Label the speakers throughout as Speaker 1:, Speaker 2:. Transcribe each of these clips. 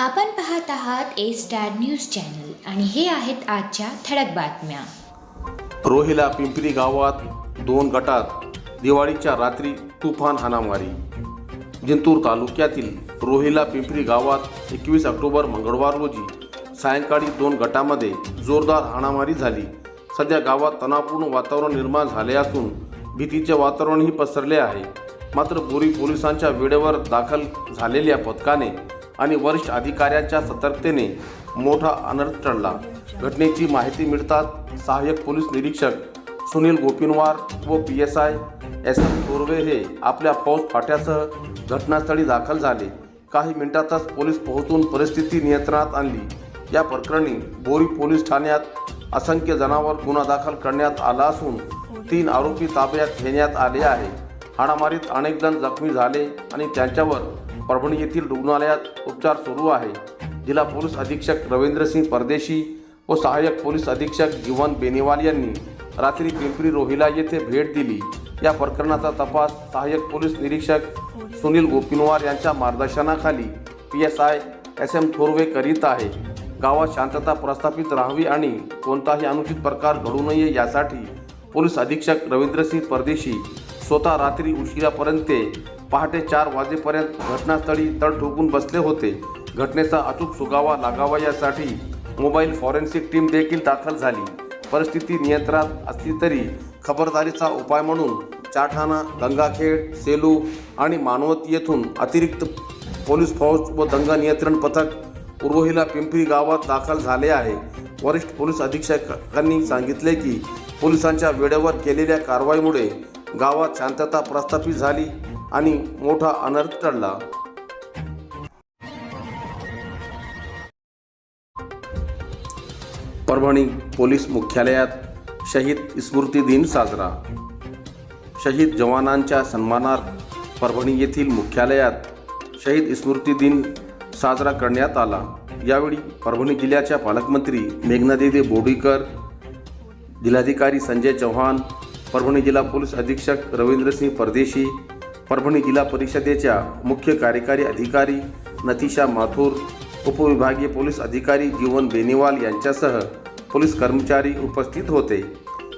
Speaker 1: आपण पाहत आहात ए स्टार न्यूज चॅनल आणि हे आहेत आजच्या ठळक बातम्या.
Speaker 2: रोहिला पिंपरी गावात दोन गटात दिवाळीच्या रात्री तुफान हाणामारी. जिंतूर तालुक्यातील रोहिला पिंपरी गावात एकवीस ऑक्टोबर मंगळवार रोजी सायंकाळी दोन गटामध्ये जोरदार हाणामारी झाली. सध्या गावात तणावपूर्ण वातावरण निर्माण झाले असून भीतीचे वातावरणही पसरले आहे. मात्र बोरी पोलिसांच्या वेळेवर दाखल झालेल्या पथकाने आणि वरिष्ठ अधिकाऱ्यांच्या सतर्कतेने मोठा अनर्थ टळला. घटनेची माहिती मिळताच सहाय्यक पोलीस निरीक्षक सुनील गोपिनवार व P S I S M Thorve हे आपल्या फौज फाट्यासह घटनास्थळी दाखल झाले. काही मिनिटातच पोलीस पोहोचून परिस्थिती नियंत्रणात आणली. या प्रकरणी बोरी पोलीस ठाण्यात असंख्य जणांवर गुन्हा दाखल करण्यात आला असून तीन आरोपी ताब्यात घेण्यात आले आहे हाणामारीत अनेक जण जखमी झाले आणि त्यांच्यावर परभणी येथील रुग्णालयात उपचार सुरू आहे. जिल्हा पोलीस अधीक्षक रवींद्रसिंग परदेशी व सहाय्यक पोलीस अधीक्षक जीवन बेनेवाल यांनी रात्री पिंपरी रोहिला येथे भेट दिली. या प्रकरणाचा तपास सहाय्यक पोलीस निरीक्षक सुनील गोपिनवार यांच्या मार्गदर्शनाखाली P S I S M Thorve करीत आहे. गावात शांतता प्रस्थापित राहावी आणि कोणताही अनुचित प्रकार घडू नये यासाठी पोलीस अधीक्षक रवींद्रसिंग परदेशी स्वतः रात्री उशिरापर्यंत पहाटे चार वाजेपर्यंत घटनास्थळी तळ ठोकून बसले होते. घटनेचा अचूक सुगावा लागावा यासाठी मोबाईल फॉरेन्सिक टीम देखील दाखल झाली. परिस्थिती नियंत्रणात असली तरी खबरदारीचा उपाय म्हणून चाठाणा गंगाखेड सेलू आणि मानवत येथून अतिरिक्त पोलीस फौज व दंगा नियंत्रण पथक उर्वहिला पिंपरी गावात दाखल झाले आहे. वरिष्ठ पोलीस अधीक्षकांनी सांगितले की पोलिसांच्या वेळेवर केलेल्या कारवाईमुळे गावात शांतता प्रस्थापित झाली. आणि मोठा अनर्थ टळला. परभणी पोलीस मुख्यालयात शहीद स्मृती दिन साजरा. शहीद जवानांच्या सन्मानार्थ परभणी येथील मुख्यालयात शहीद स्मृती दिन साजरा करण्यात आला. यावेळी परभणी जिल्ह्याच्या पालकमंत्री मेघनादेवी बोडीकर जिल्हाधिकारी संजय चव्हाण परभणी जिल्हा पोलीस अधीक्षक रवींद्रसिंह परदेशी परभणी जिल्हा परिषदेच्या मुख्य कार्यकारी अधिकारी नतिशा माथुर उपविभागीय पोलीस अधिकारी जीवन बेनीवाल यांच्यासह पोलीस कर्मचारी उपस्थित होते.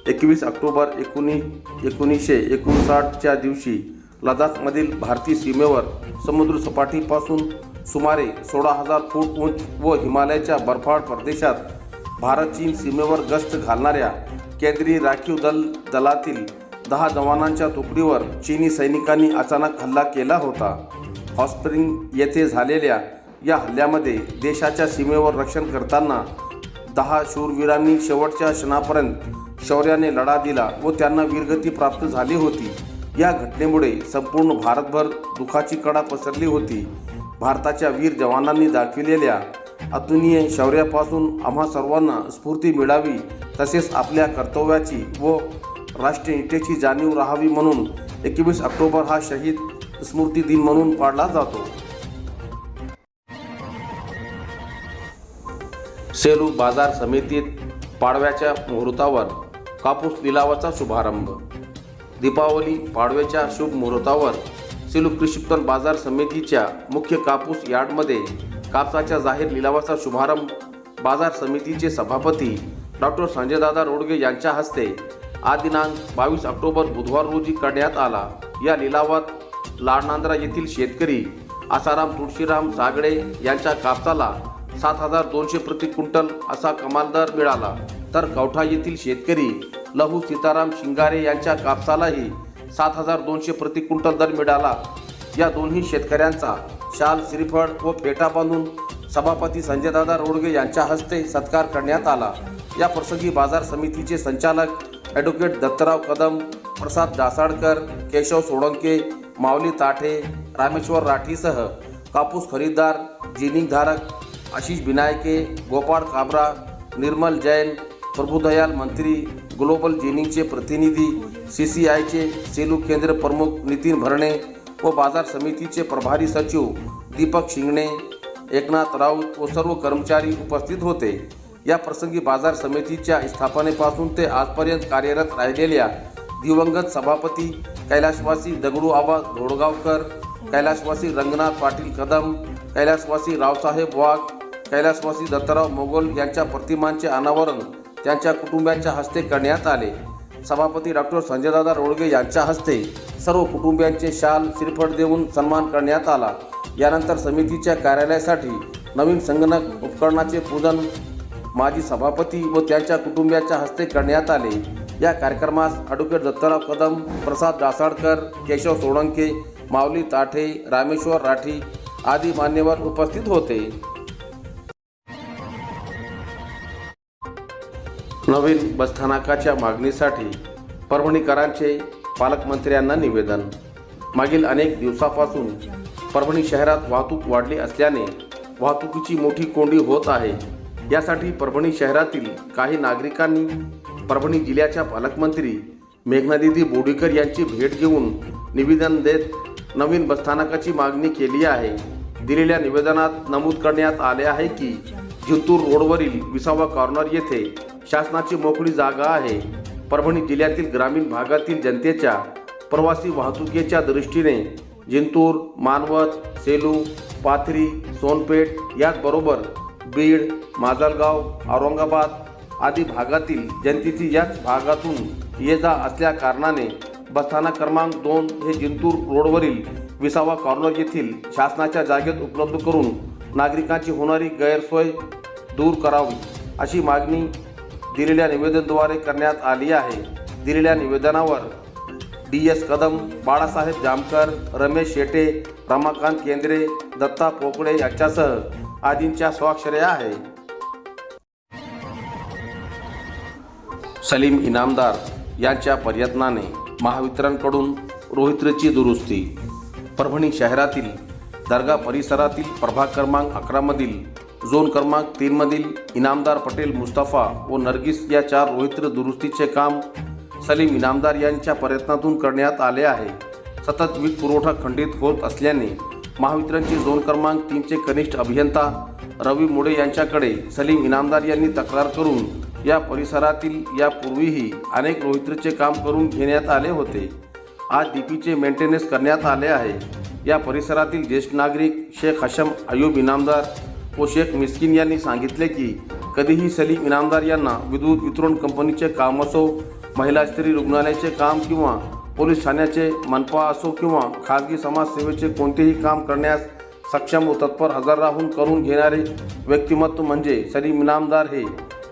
Speaker 2: एकवीस ऑक्टोबर एकोणी एकोणीसशे एकोणसाठच्या दिवशी लडाखमधील भारतीय सीमेवर समुद्रसपाटीपासून सुमारे सोळा हजार फूट उंच व हिमालयाच्या बर्फाळ प्रदेशात भारत चीन सीमेवर गस्त घालणाऱ्या केंद्रीय राखीव दल दलातील दहा जवानांच्या तुकडीवर चीनी सैनिकांनी अचानक हल्ला केला होता. हॉस्प्रिंग येथे झालेल्या या हल्ल्यामध्ये देशाच्या सीमेवर रक्षण करताना दहा शूरवीरांनी शेवटच्या क्षणापर्यंत शौर्याने लढा दिला व त्यांना वीरगती प्राप्त झाली होती. या घटनेमुळे संपूर्ण भारतभर दुखाची कडा पसरली होती. भारताच्या वीर जवानांनी दाखविलेल्या अतुलनीय शौर्यापासून आम्हा सर्वांना स्फूर्ती मिळावी तसेच आपल्या कर्तव्याची व राष्ट्रनिष्ठेची जाणीव राहावी म्हणून एकवीस ऑक्टोबर हा शहीद स्मृती दिन म्हणून पाळला जातो. सेलू बाजार समितीत पाडव्याच्या मुहूर्तावर कापूस लिलावाचा शुभारंभ. दीपावली पाडव्याच्या शुभ मुहूर्तावर सेलू कृषी उत्पन्न बाजार समितीच्या मुख्य कापूस यार्डमध्ये कापसाच्या जाहीर लिलावाचा शुभारंभ बाजार समितीचे सभापती डॉक्टर संजयदादा रोडगे यांच्या हस्ते आज दिनांक बावीस ऑक्टोबर बुधवार रोजी करण्यात आला. या लिलावात लाडनांद्रा येथील शेतकरी आसाराम तुळशीराम जागडे यांच्या कापसाला सात हजार दोनशे प्रति क्विंटल असा कमाल दर मिळाला. तर कवठा येथील शेतकरी लहू सीताराम शिंगारे यांच्या कापसालाही सात हजार दोनशे प्रति क्विंटल दर मिळाला. या दोन्ही शेतकऱ्यांचा शाल श्रीफळ व पेटा बांधून सभापती संजयदादा रोडगे यांच्या हस्ते सत्कार करण्यात आला. या प्रसंगी बाजार समितीचे संचालक ॲडव्होकेट दत्तराव कदम प्रसाद डासाळकर केशव सोळंके माऊली ताठे रामेश्वर राठीसह कापूस खरीददार जिनिंगधारक आशिष बिनायके गोपाळ काबरा निर्मल जैन प्रभुदयाल मंत्री ग्लोबल जिनिंगचे प्रतिनिधी सी सी आयचे सेलू केंद्र प्रमुख नितीन भरणे व बाजार समितीचे प्रभारी सचिव दीपक शिंगणे एकनाथ राऊत व सर्व कर्मचारी उपस्थित होते. या प्रसंगी बाजार समितीच्या स्थापनेपासून ते आजपर्यंत कार्यरत राहिलेल्या दिवंगत सभापती कैलाशवासी दगडू आबा धोडगावकर कैलाशवासी रंगनाथ पाटील कदम कैलाशवासी रावसाहेब वाघ कैलाशवासी दत्तराव मोगल यांच्या प्रतिमांचे अनावरण त्यांच्या कुटुंबियांच्या हस्ते करण्यात आले. सभापती डॉक्टर संजयदादा रोडगे यांच्या हस्ते सर्व कुटुंबियांचे शाल श्रीफळ देऊन सन्मान करण्यात आला. यानंतर समितीच्या कार्यालयासाठी नवीन संगणक उपकरणाचे पूजन माजी सभापती व त्यांच्या कुटुंबियाच्या हस्ते करण्यात आले. या कार्यक्रमास ॲडव्होकेट दत्तराव कदम प्रसाद डासाळकर केशव सोळंके माऊली ताठे रामेश्वर राठी आदी मान्यवर उपस्थित होते. नवीन बसस्थानकाच्या मागणीसाठी परभणीकरांचे पालकमंत्र्यांना निवेदन. मागील अनेक दिवसापासून परभणी शहरात वाहतूक वाढली असल्याने वाहतुकीची मोठी कोंडी होत आहे. यासाठी परभणी शहरातील काही नागरिकांनी परभणी जिल्ह्याच्या पालकमंत्री मेघनादिदी बोडीकर यांची भेट घेऊन निवेदन देत नवीन बसस्थानकाची मागणी केली आहे. दिलेल्या निवेदनात नमूद करण्यात आले आहे की जिंतूर रोडवरील विसावा कॉर्नर येथे शासनाची मोकळी जागा आहे. परभणी जिल्ह्यातील ग्रामीण भागातील जनतेच्या प्रवासी वाहतुकीच्या दृष्टीने जिंतूर मानवत सेलू पाथरी सोनपेठ याचबरोबर बीड माजलगाव औरंगाबाद आदी भागातील जनतेची याच भागातून ये जा असल्या कारणाने बसस्थानक क्रमांक दोन हे जिंतूर रोडवरील विसावा कॉर्नर येथील शासनाच्या जागेत उपलब्ध करून नागरिकांची होणारी गैरसोय दूर करावी अशी मागणी दिलेल्या निवेदनाद्वारे करण्यात आली आहे. दिलेल्या निवेदनावर डी एस कदम बाळासाहेब जामकर रमेश शेटे रमाकांत केंद्रे दत्ता पोकळे यांच्यासह आदींच्या स्वाक्षऱ्या आहे. सलीम इनामदार यांच्या प्रयत्नाने महावितरणकडून रोहित्रची दुरुस्ती. परभणी शहरातील दर्गा परिसरातील प्रभाग क्रमांक अकरामधील झोन क्रमांक तीनमधील इनामदार पटेल मुस्तफा व नर्गिस या चार रोहित्र दुरुस्तीचे काम सलीम इनामदार यांच्या प्रयत्नातून करण्यात आले आहे. सतत वीज पुरवठा खंडित होत असल्याने महावितरणचे झोन क्रमांक तीनचे कनिष्ठ अभियंता रवी मुडे यांच्याकडे सलीम इनामदार यांनी तक्रार करून या परिसरातील यापूर्वीही अनेक रोहित्रचे काम करून घेण्यात आले होते. आज डीपीचे मेंटेनन्स करण्यात आले आहे. या परिसरातील ज्येष्ठ नागरिक शेख हशम अयूब इनामदार व शेख मिस्किन यांनी सांगितले की कधीही सलीम इनामदार यांना विद्युत वितरण कंपनीचे काम असो महिला स्त्री रुग्णालयाचे काम किंवा पोलीस ठाण्याचे मनपा असो किंवा खाजगी समाजसेवेचे कोणतेही काम करण्यास सक्षम व तत्पर हजर राहून करून घेणारे व्यक्तिमत्व म्हणजे सरी इनामदार हे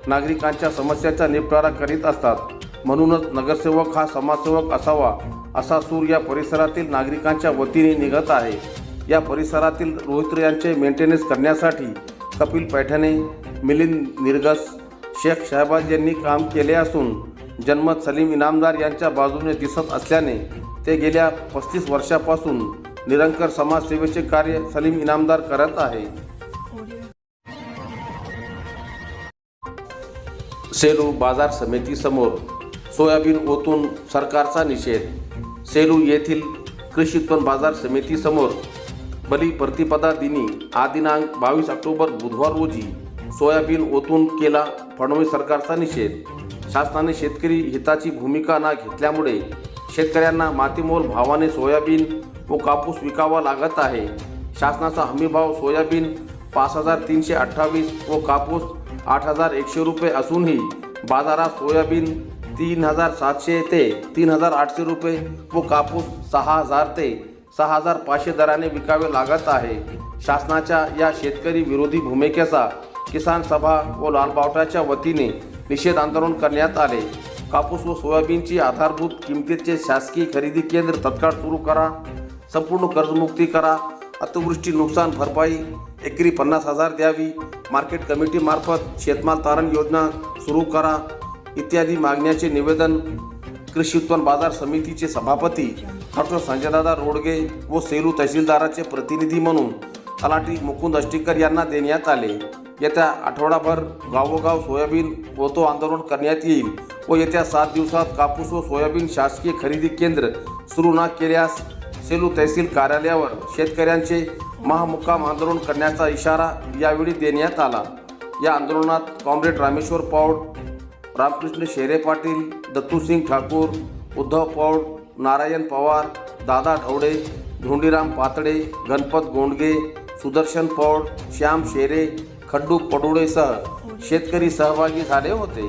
Speaker 2: नागरिकांच्या समस्याचा निपटारा करीत असतात. म्हणूनच नगरसेवक हा समाजसेवक असावा असा सूर या परिसरातील नागरिकांच्या वतीने निघत आहे. या परिसरातील रोहित्र यांचे मेंटेनन्स करण्यासाठी कपिल पैठणे मिलिंद निर्गस शेख शहबाज यांनी काम केले असून जन्मत सलीम इनामदार यांच्या बाजूने दिसत असल्याने ते गेल्या पस्तीस वर्षापासून निरंकर समाजसेवेचे कार्य सलीम इनामदार करत आहे. सेलू बाजार समितीसमोर सोयाबीन ओतून सरकारचा निषेध. सेलू येथील कृषी उत्पन्न बाजार समितीसमोर बली प्रतिपदा दिनी आदिनांक दिनांक बावीस ऑक्टोबर बुधवार रोजी सोयाबीन ओतून केला फडणवीस सरकारचा निषेध. शासनाने शेतकरी हिताची भूमिका ना घेतल्यामुळे शेतकऱ्यांना मातीमोल भावाने सोयाबीन व कापूस विकावा लागत आहे. शासनाचा हमीभाव सोयाबीन पाच हजार तीनशे अठ्ठावीस व कापूस आठ हजार एकशे रुपये असूनही बाजारात सोयाबीन तीन हजार सातशे ते तीन हजार आठशे रुपये व कापूस सहा हजार ते सहा हजार पाचशे दराने विकावे लागत आहे. शासनाच्या या शेतकरी विरोधी भूमिकेचा किसान सभा व लालबावटाच्या वतीने निषेध आंदोलन करण्यात आले. कापूस व सोयाबीनची आधारभूत किमतीचे शासकीय खरेदी केंद्र तत्काळ सुरू करा संपूर्ण कर्जमुक्ती करा अतिवृष्टी नुकसान भरपाई एकरी पन्नास हजार द्यावी मार्केट कमिटीमार्फत शेतमाल तारण योजना सुरू करा इत्यादी मागण्याचे निवेदन कृषी उत्पन्न बाजार समितीचे सभापती डॉक्टर संजयदादा रोडगे व सेलू तहसीलदाराचे प्रतिनिधी म्हणून तलाठी मुकुंद अष्टीकर यांना देण्यात आले. येत्या आठवडाभर गावोगाव सोयाबीन ओतो आंदोलन करण्यात येईल व येत्या सात दिवसात कापूस व सोयाबीन शासकीय खरेदी केंद्र सुरू न केल्यास सेलू तहसील कार्यालयावर शेतकऱ्यांचे महामुक्काम आंदोलन करण्याचा इशारा यावेळी देण्यात आला. या आंदोलनात कॉम्रेड रामेश्वर पौड रामकृष्ण शेरे पाटील दत्तूसिंग ठाकूर उद्धव पौड नारायण पवार दादा ढवडे धोंडीराम पातडे गणपत गोंडगे सुदर्शन पौड श्याम शेरे खड्डू पडोळेसह शेतकरी सहभागी झाले होते.